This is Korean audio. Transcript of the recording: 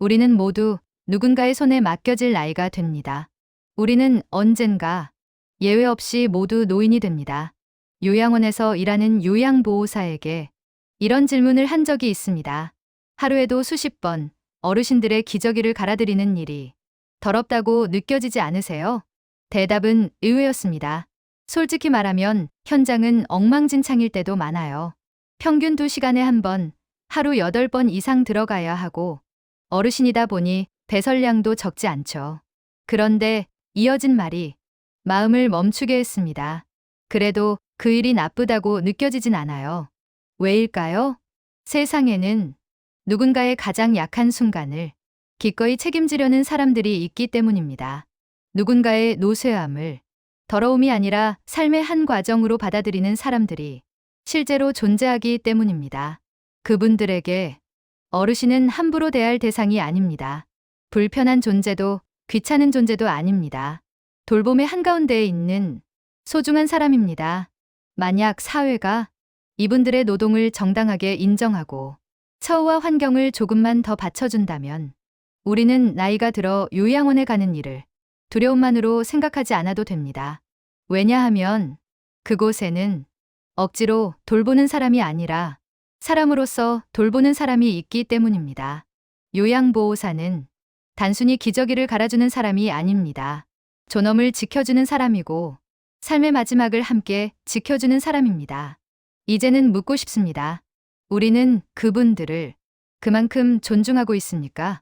우리는 모두 누군가의 손에 맡겨질 나이가 됩니다. 우리는 언젠가 예외 없이 모두 노인이 됩니다. 요양원에서 일하는 요양보호사에게 이런 질문을 한 적이 있습니다. 하루에도 수십 번 어르신들의 기저귀를 갈아드리는 일이 더럽다고 느껴지지 않으세요? 대답은 의외였습니다. 솔직히 말하면 현장은 엉망진창일 때도 많아요. 평균 2시간에 한 번, 하루 8번 이상 들어가야 하고 어르신이다 보니 배설량도 적지 않죠. 그런데 이어진 말이 마음을 멈추게 했습니다. 그래도 그 일이 나쁘다고 느껴지진 않아요. 왜일까요? 세상에는 누군가의 가장 약한 순간을 기꺼이 책임지려는 사람들이 있기 때문입니다. 누군가의 노쇠함을 더러움이 아니라 삶의 한 과정으로 받아들이는 사람들이 실제로 존재하기 때문입니다. 그분들에게 어르신은 함부로 대할 대상이 아닙니다. 불편한 존재도 귀찮은 존재도 아닙니다. 돌봄의 한가운데에 있는 소중한 사람입니다. 만약 사회가 이분들의 노동을 정당하게 인정하고 처우와 환경을 조금만 더 받쳐준다면 우리는 나이가 들어 요양원에 가는 일을 두려움만으로 생각하지 않아도 됩니다. 왜냐하면 그곳에는 억지로 돌보는 사람이 아니라 사람으로서 돌보는 사람이 있기 때문입니다. 요양보호사는 단순히 기저귀를 갈아주는 사람이 아닙니다. 존엄을 지켜주는 사람이고 삶의 마지막을 함께 지켜주는 사람입니다. 이제는 묻고 싶습니다. 우리는 그분들을 그만큼 존중하고 있습니까?